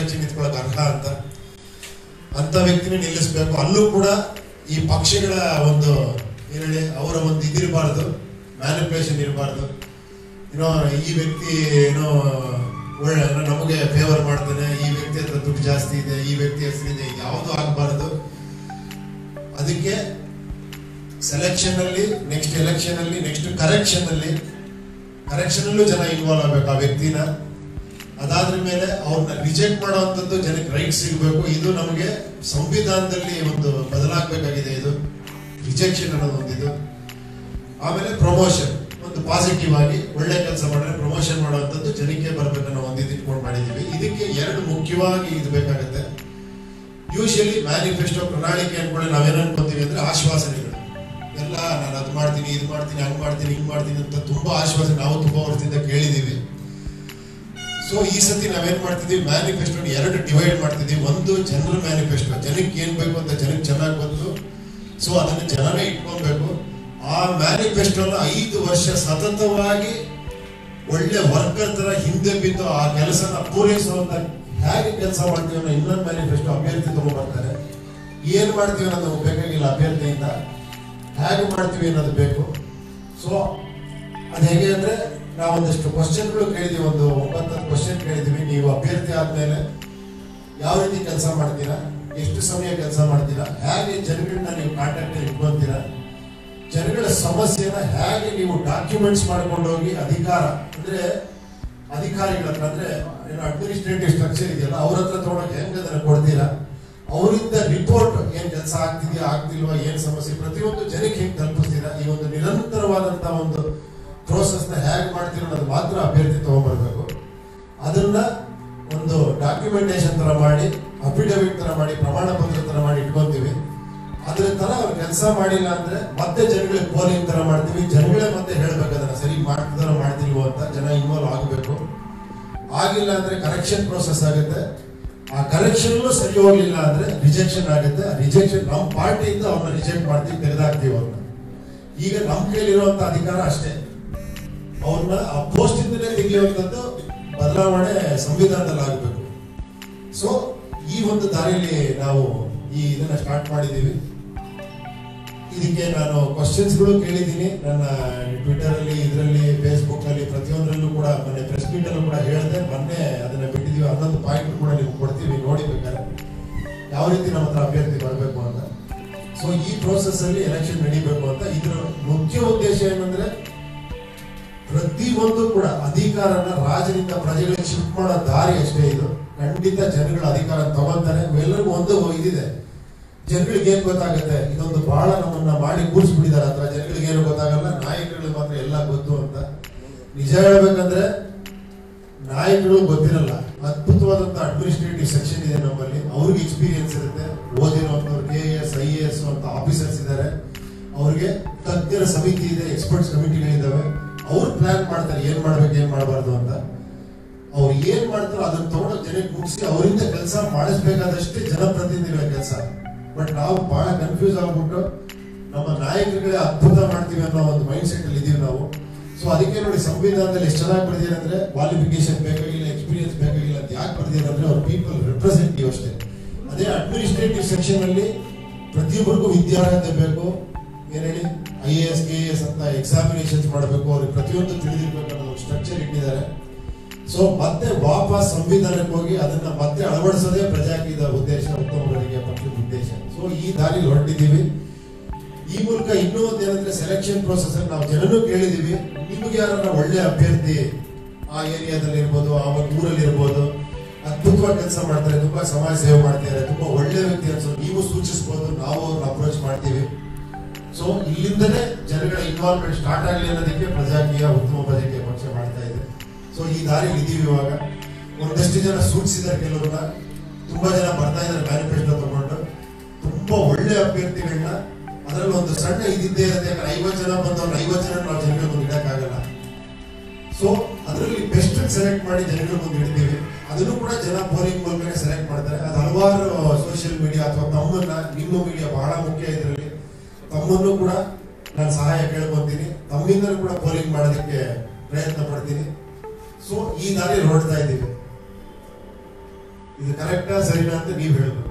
Election ನಿಂತ್ಕೊಳ್ಳೋಕೆ ಅರ್ಹ ಅಂತ ಅಂತ ವ್ಯಕ್ತಿನ ನಿಲ್ಲಿಸಬೇಕು. ಅಲ್ಲೂ ಕೂಡ ಈ ಪಕ್ಷಗಳ ಒಂದು ಏನ್ ಹೇಳಿ, ಅವರ ಒಂದು ಇದಿರಬಾರ್ದು ಮ್ಯಾನಿಪುಲೇಷನ್ ಇರಬಾರ್ದು. ಏನೋ ಈ ವ್ಯಕ್ತಿ ಏನೋ ಒಳ್ಳೆ ನಮಗೆ ಫೇವರ್ ಮಾಡ್ತಾನೆ, ಈ ವ್ಯಕ್ತಿ ಹತ್ರ ದುಡ್ಡು ಜಾಸ್ತಿ ಇದೆ, ಈ ವ್ಯಕ್ತಿ ಹೆಸರಿದೆ ಯಾವುದು ಆಗಬಾರ್ದು. ಅದಕ್ಕೆ ಸೆಲೆಕ್ಷನ್ ಅಲ್ಲಿ ನೆಕ್ಸ್ಟ್ ಎಲೆಕ್ಷನ್ ಅಲ್ಲಿ ನೆಕ್ಸ್ಟ್ ಕರೆಕ್ಷನ್ ಅಲ್ಲಿ ಕರೆಕ್ಷನ್ ಅಲ್ಲೂ ಜನ ಇನ್ವಾಲ್ವ್ ಆಗ್ಬೇಕು ಆ ವ್ಯಕ್ತಿನ. ಅದಾದ್ರ ಮೇಲೆ ಅವ್ರನ್ನ ರಿಜೆಕ್ಟ್ ಮಾಡುವಂಥದ್ದು ಜನಕ್ಕೆ ರೈಟ್ ಸಿಗಬೇಕು. ಇದು ನಮಗೆ ಸಂವಿಧಾನದಲ್ಲಿ ಒಂದು ಬದಲಾಗಬೇಕಾಗಿದೆ ಇದು. ರಿಜೆಕ್ಷನ್ ಅನ್ನೋದು ಒಂದಿದು ಆಮೇಲೆ ಪ್ರಮೋಷನ್ ಒಂದು ಪಾಸಿಟಿವ್ ಆಗಿ ಒಳ್ಳೆ ಕೆಲಸ ಮಾಡಿದ್ರೆ ಪ್ರಮೋಷನ್ ಮಾಡುವಂಥದ್ದು ಜನಕ್ಕೆ ಬರ್ಬೇಕನ್ನೋ ಒಂದು ಇದು ಇಟ್ಕೊಂಡು ಮಾಡಿದ್ದೀವಿ. ಇದಕ್ಕೆ ಎರಡು ಮುಖ್ಯವಾಗಿ ಇದು ಬೇಕಾಗುತ್ತೆ. ಯೂಶಲಿ ಮ್ಯಾನಿಫೆಸ್ಟೋ ಪ್ರಣಾಳಿಕೆ ಅನ್ಕೊಳ್ಳಿ ನಾವೇನು ಅನ್ಕೊಂತೀವಿ ಅಂದ್ರೆ ಆಶ್ವಾಸನೆಗಳು. ಎಲ್ಲ ನಾನು ಅದು ಮಾಡ್ತೀನಿ, ಇದು ಮಾಡ್ತೀನಿ, ಹಂಗೆ ಮಾಡ್ತೀನಿ, ಹಿಂಗ್ ಮಾಡ್ತೀನಿ ಅಂತ ತುಂಬಾ ಆಶ್ವಾಸನೆ ನಾವು ತುಂಬಾ ವರ್ಷದಿಂದ ಕೇಳಿದೀವಿ ಸೊ ಈ ಸತಿ ನಾವೇನ್ ಮಾಡ್ತಿದ್ದೀವಿ? ಮ್ಯಾನಿಫೆಸ್ಟೋ ಎರಡು ಡಿವೈಡ್ ಮಾಡ್ತಿದ್ದೀವಿ. ಒಂದು ಜನರ ಮ್ಯಾನಿಫೆಸ್ಟೋ ಜನಕ್ಕೆ ಏನ್ ಬೇಕು ಅಂತ ಜನಕ್ಕೆ ಚೆನ್ನಾಗಿ ಬಂತು ಸೊ ಅದನ್ನ ಜನರೇ ಇಟ್ಕೊಬೇಕು. ಆ ಮ್ಯಾನಿಫೆಸ್ಟೋನ ಐದು ವರ್ಷ ಸತತವಾಗಿ ಒಳ್ಳೆ ವರ್ಕರ್ ತರ ಹಿಂದೆ ಬಿದ್ದು ಆ ಕೆಲಸನ ಪೂರೈಸುವಂತ ಹೇಗೆ ಕೆಲಸ ಮಾಡ್ತೀವಿ ಅನ್ನೋ ಇನ್ನೊಂದು ಮ್ಯಾನಿಫೆಸ್ಟೋ ಅಭ್ಯರ್ಥಿ ತಗೊಂಡ್ಬರ್ತಾರೆ. ಏನ್ ಮಾಡ್ತೀವಿ ಅನ್ನೋದು ಬೇಕಾಗಿಲ್ಲ ಅಭ್ಯರ್ಥಿಯಿಂದ. ಹೇಗೆ ಮಾಡ್ತೀವಿ ಅನ್ನೋದು ಬೇಕು. ಸೊ ಅದು ಹೇಗೆ ಅಂದ್ರೆ ನಾವೊಂದಿಷ್ಟು ಕ್ವಶನ್ಗಳು ಕೇಳಿದೀವಿ, ಒಂದು ಒಂಬತ್ತು ಕ್ವಶನ್ ಕೇಳಿದೀವಿ. ನೀವು ಅಭ್ಯರ್ಥಿ ಆದ್ಮೇಲೆ ಯಾವ ರೀತಿ ಕೆಲಸ ಮಾಡ್ತೀರಾ? ಎಷ್ಟು ಸಮಯ ಕೆಲಸ ಮಾಡ್ತೀರಾ? ಹೇಗೆ ಜನಗಳನ್ನ ನೀವು ಕಾಂಟ್ಯಾಕ್ಟ್ ಇಟ್ಕೊಂತೀರಾ? ಜನಗಳ ಸಮಸ್ಯೆನ ಹೇಗೆ ನೀವು ಡಾಕ್ಯುಮೆಂಟ್ಸ್ ಮಾಡ್ಕೊಂಡು ಹೋಗಿ ಅಧಿಕಾರ, ಅಂದ್ರೆ ಅಧಿಕಾರಿಗಳ ಹತ್ರ, ಅಂದ್ರೆ ಏನು ಅಡ್ಮಿನಿಸ್ಟ್ರೇಟಿವ್ ಸ್ಟ್ರಕ್ಚರ್ ಇದೆಯಲ್ಲ, ಅವ್ರ ಹತ್ರ ತೊಗೊಂಡೋಗಿ ಹೆಂಗೆ ಅದನ್ನು ಕೊಡ್ತೀರಾ? ಅವರಿಂದ ರಿಪೋರ್ಟ್ ಏನ್ ಕೆಲಸ ಆಗ್ತಿದೆಯಾ, ಆಗ್ತಿಲ್ವಾ, ಏನ್ ಸಮಸ್ಯೆ? ಪ್ರತಿಯೊಂದು ಜನಕ್ಕೆ ಹೆಂಗೆ ತಲುಪಿಸ್ತೀರಾ? ಈ ಒಂದು ನಿರಂತರವಾದಂತ ಒಂದು ಪ್ರೋಸೆಸ್ನ ಹೇಗೆ ಮಾಡ್ತೀರ ಅನ್ನೋದು ಮಾತ್ರ ಅಭ್ಯರ್ಥಿ ತಗೊಂಡ್ಬರ್ಬೇಕು. ಅದನ್ನ ಒಂದು ಡಾಕ್ಯುಮೆಂಟೇಶನ್ ತರ ಮಾಡಿ ಅಫಿಡವಿಟ್ ತರ ಮಾಡಿ ಪ್ರಮಾಣ ಪತ್ರ ತರ ಮಾಡಿ ಇಟ್ಕೊಂತೀವಿ. ಅದ್ರ ತರ ಅವ್ರು ಕೆಲಸ ಮಾಡಿಲ್ಲ ಅಂದ್ರೆ ಮತ್ತೆ ಜನಗಳಿಗೆ ಪೋಲಿಂಗ್ ತರ ಮಾಡ್ತೀವಿ. ಜನಗಳೇ ಮತ್ತೆ ಹೇಳ್ಬೇಕು ಸರಿ ಮಾಡ್ತಿದಾರೋ ಮಾಡ್ತಿಲ್ವೋ ಅಂತ ಜನ ಇನ್ವಾಲ್ವ್ ಆಗಬೇಕು. ಆಗಿಲ್ಲ ಅಂದ್ರೆ ಕರೆಕ್ಷನ್ ಪ್ರೋಸೆಸ್ ಆಗುತ್ತೆ. ಆ ಕರೆಕ್ಷನ್ ಸರಿ ಹೋಗ್ಲಿಲ್ಲ ಅಂದ್ರೆ ರಿಜೆಕ್ಷನ್ ಆಗುತ್ತೆ. ರಿಜೆಕ್ಷನ್ ನಮ್ಮ ಪಾರ್ಟಿಯಿಂದ ಅವ್ರನ್ನ ರಿಜೆಕ್ಟ್ ಮಾಡ್ತೀವಿ, ತೆಗೆದಾಕ್ತೀವಿ ಅವ್ರನ್ನ ಈಗ ನಮ್ಮ ಕೈಲಿರುವಂತ ಅಧಿಕಾರ ಅಷ್ಟೇ. ಅವ್ರನ್ನ ಆ ಪೋಸ್ಟ್ ತೆಗೆಯುವಂಥದ್ದು ಬದಲಾವಣೆ ಸಂವಿಧಾನದಲ್ಲಿ ಆಗಬೇಕು. ಸೊ ಈ ಒಂದು ದಾರಿಯಲ್ಲಿ ನಾವು ಈ ಇದನ್ನ ಸ್ಟಾರ್ಟ್ ಮಾಡಿದ್ದೀವಿ. ಇದಕ್ಕೆ ನಾನು ಕ್ವಶನ್ಸ್ಗಳು ಕೇಳಿದ್ದೀನಿ. ನನ್ನ ಟ್ವಿಟರ್ ಅಲ್ಲಿ, ಇದರಲ್ಲಿ ಫೇಸ್ಬುಕ್ ಅಲ್ಲಿ ಪ್ರತಿಯೊಂದರಲ್ಲೂ ಕೂಡ, ಮೊನ್ನೆ ಪ್ರೆಸ್ ಮೀಟ್ ಅಲ್ಲೂ ಕೂಡ ಹೇಳಿದೆ. ಮೊನ್ನೆ ಅದನ್ನ ಬಿಟ್ಟಿದೀವಿ ಹನ್ನೊಂದು ಪಾಯಿಂಟ್ ಕೂಡ ನೀವು ಕೊಡ್ತೀವಿ. ನೋಡಿ ಬೇಕಾದ್ರೆ ಯಾವ ರೀತಿ ನಮ್ಮ ಹತ್ರ ಅಭ್ಯರ್ಥಿ ಬರಬೇಕು ಅಂತ. ಸೊ ಈ ಪ್ರೋಸೆಸ್ ಅಲ್ಲಿ ಎಲೆಕ್ಷನ್ ನಡೀಬೇಕು ಅಂತ ಇದರ ಮುಖ್ಯ ಉದ್ದೇಶ ಏನಂದ್ರೆ ಪ್ರತಿಯೊಂದು ಕೂಡ ಅಧಿಕಾರನ ರಾಜನಿಂದ ಪ್ರಜೆಗಳಿಗೆ ಶಿಫ್ಟ್ ಮಾಡೋ ದಾರಿ ಅಷ್ಟೇ ಇದು. ಖಂಡಿತ ಜನಗಳ ಅಧಿಕಾರ ತಗೊಂತಾರೆ ಎಲ್ಲರಿಗೂ ಒಂದು ಇದಿದೆ. ಜನಗಳಿಗೆ ಏನ್ ಗೊತ್ತಾಗುತ್ತೆ? ಇದೊಂದು ಬಾಳ ನಮ್ಮನ್ನ ಮಾಡಿ ಕೂರಿಸ್ಬಿಟ್ಟಿದ್ದಾರೆ ಹತ್ರ. ಜನಗಳಿಗೆ ಏನು ಗೊತ್ತಾಗಲ್ಲ? ನಾಯಕರಿಗೆ ಮಾತ್ರ ಎಲ್ಲ ಗೊತ್ತು ಅಂತ. ನಿಜ ಹೇಳ್ಬೇಕಂದ್ರೆ ನಾಯಕರು ಗೊತ್ತಿರಲ್ಲ. ಅದ್ಭುತವಾದಂತ ಅಡ್ಮಿನಿಸ್ಟ್ರೇಟಿವ್ ಸೆಕ್ಷನ್ ಇದೆ ನಮ್ಮಲ್ಲಿ. ಅವ್ರಿಗೆ ಎಕ್ಸ್ಪೀರಿಯನ್ಸ್ ಇರುತ್ತೆ. ಓದಿರುವಂತವ್ರು K S I A S ಅಂತ ಆಫೀಸರ್ಸ್ ಇದ್ದಾರೆ. ಅವ್ರಿಗೆ ತಜ್ಞರ ಸಮಿತಿ ಇದೆ ಎಕ್ಸ್ಪರ್ಟ್ಸ್ ಕಮಿಟಿಗಳಿದ್ದಾವೆ ಅವ್ರು ಪ್ಲಾನ್ ಮಾಡ್ತಾರೆ, ಏನ್ ಮಾಡ್ಬೇಕು, ಏನ್ ಮಾಡಬಾರ್ದು ಅಂತ. ಅವ್ರು ಏನ್ ಮಾಡ್ತಾರೋ ಅದನ್ನ ತಗೊಂಡು ಜನಕ್ಕೆ ಮುಗಿಸಿ ಅವರಿಂದ ಕೆಲಸ ಮಾಡಿಸ್ಬೇಕಾದಷ್ಟೇ ಜನಪ್ರತಿನಿಧಿಗಳ ಕೆಲಸ. ಬಟ್ ನಾವು ಬಹಳ ಕನ್ಫ್ಯೂಸ್ ಆಗ್ಬಿಟ್ಟು ನಮ್ಮ ನಾಯಕರುಗಳೇ ಅದ್ಭುತ ಮಾಡ್ತೀವಿ ಅನ್ನೋ ಒಂದು ಮೈಂಡ್ ಸೆಟ್ ಅಲ್ಲಿ ಇದೀವಿ ನಾವು. ಸೊ ಅದಕ್ಕೆ ನೋಡಿ ಸಂವಿಧಾನದಲ್ಲಿ ಎಷ್ಟು ಚೆನ್ನಾಗಿ ಬರ್ದಿದೆ ಅಂದ್ರೆ ಕ್ವಾಲಿಫಿಕೇಶನ್ ಬೇಕಾಗಿಲ್ಲ ಎಕ್ಸ್ಪೀರಿಯನ್ಸ್ ಬೇಕಾಗಿಲ್ಲ ಅಂತ ಯಾಕೆ ಬರ್ದಿದೆ ಅಂದ್ರೆ ಅವ್ರ ಪೀಪಲ್ ರೆಪ್ರೆಸೆಂಟಿವ್ ಅಷ್ಟೇ. ಅದೇ ಅಡ್ಮಿನಿಸ್ಟ್ರೇಟಿವ್ ಸೆಕ್ಷನ್ ಅಲ್ಲಿ ಪ್ರತಿಯೊಬ್ಬರಿಗೂ ವಿದ್ಯಾರ್ಹತೆ ಬೇಕು ಏನ್ ಹೇಳಿ I A S K A S ಅಂತ ಎಕ್ಸಾಮಿನೇಷನ್ಸ್ ಮಾಡಬೇಕು. ಅವ್ರಿಗೆ ಪ್ರತಿಯೊಂದು ತಿಳಿದಿರ್ಬೇಕು ಅನ್ನೋ ಸ್ಟ್ರಕ್ಚರ್ ಇಟ್ಟಿದ್ದಾರೆ. ಸೊ ಮತ್ತೆ ವಾಪಸ್ ಸಂವಿಧಾನಕ್ಕೆ ಹೋಗಿ ಅದನ್ನ ಮತ್ತೆ ಅಳವಡಿಸೋದೇ ಪ್ರಜಾಕೀಯದ ಉದ್ದೇಶ ಉತ್ತಮ ಗಳಿಗೆ ಪಕ್ಷದ ಉದ್ದೇಶ. ಸೊ ಈ ದಾರಿ ಹೊರಟಿದ್ದೀವಿ. ಈ ಮೂಲಕ ಇನ್ನೂ ಏನಂದ್ರೆ ಸೆಲೆಕ್ಷನ್ ಪ್ರೋಸೆಸ್ ಅಲ್ಲಿ ನಾವು ಜನರು ಕೇಳಿದೀವಿ ನಿಮ್ಗೆ ಯಾರನ್ನ ಒಳ್ಳೆ ಅಭ್ಯರ್ಥಿ ಆ ಏರಿಯಾದಲ್ಲಿ ಇರ್ಬೋದು, ಆ ಒಂದು ಊರಲ್ಲಿ ಇರ್ಬೋದು, ಅದ್ಭುತವಾಗಿ ಕೆಲಸ ಮಾಡ್ತಾರೆ, ತುಂಬಾ ಸಮಾಜ ಸೇವೆ ಮಾಡ್ತಾರೆ ತುಂಬಾ ಒಳ್ಳೆ ವ್ಯಕ್ತಿ ಅನ್ಸೋ ನೀವು ಸೂಚಿಸಬಹುದು ನಾವು ಅವ್ರನ್ನ ಅಪ್ರೋಚ್ ಮಾಡ್ತೀವಿ. ಸೊ ಇಲ್ಲಿಂದಲೇ ಜನಗಳ ಇನ್ವಾಲ್ವ್ಮೆಂಟ್ ಸ್ಟಾರ್ಟ್ ಆಗಲಿ ಅನ್ನೋದಕ್ಕೆ ಪ್ರಜಾಕೀಯ ಉತ್ತಮ ಪ್ರಜಾಕೀಯ ಪಕ್ಷ ಮಾಡ್ತಾ ಇದೆ. ಸೊ ಈ ದಾರಿ ಇದೀವಿ ಇವಾಗ. ಒಂದಷ್ಟು ಜನ ಸೂಚಿಸಿದ್ದಾರೆ ಕೆಲವನ್ನ ತುಂಬಾ ಜನ ಬರ್ತಾ ಇದ್ದಾರೆ ಮ್ಯಾನಿಫೆಸ್ಟೋ ತಗೊಂಡು. ತುಂಬಾ ಒಳ್ಳೆ ಅಭ್ಯರ್ಥಿಗಳನ್ನ. ಅದರಲ್ಲಿ ಒಂದು ಸಣ್ಣ ಇದಿದ್ದೇ ಇರುತ್ತೆ. ಯಾಕಂದ್ರೆ ಐವತ್ತು ಜನ ಬಂದವ್ರು ಐವತ್ತು ಜನ ನಾವು ಜನಗಳ ಮುಂದೆ ಇಡಕ್ಕಾಗಲ್ಲ. ಸೊ ಅದರಲ್ಲಿ ಬೆಸ್ಟ್ ಸೆಲೆಕ್ಟ್ ಮಾಡಿ ಜನಗಳ ಮುಂದೆ ಇಡ್ತೀವಿ. ಅದನ್ನು ಕೂಡ ಜನ ಬೋರಿಂಗ್ ಮೂಲಕ ಸೆಲೆಕ್ಟ್ ಮಾಡ್ತಾರೆ. ಅದು ಹಲವಾರು ಸೋಷಿಯಲ್ ಮೀಡಿಯಾ ಅಥವಾ ತಮ್ಮನ್ನ ನಿಮ್ಮ ಮೀಡಿಯಾ ಬಹಳ ಮುಖ್ಯ ಇದರಲ್ಲಿ. ತಮ್ಮನ್ನು ಕೂಡ ನಾನು ಸಹಾಯ ಕೇಳ್ಕೊತೀನಿ. ತಮ್ಮಿಂದಲೂ ಕೂಡ ಪೋಲಿಂಗ್ ಮಾಡೋದಕ್ಕೆ ಪ್ರಯತ್ನ ಪಡ್ತೀನಿ. ಸೊ ಈ ದಾರಿ ಹೊರಡ್ತಾ ಇದ್ದೀವಿ. ಇದು ಕರೆಕ್ಟಾ ಸರಿನಾ ಅಂತ ನೀವು ಹೇಳ್ಬೇಕು.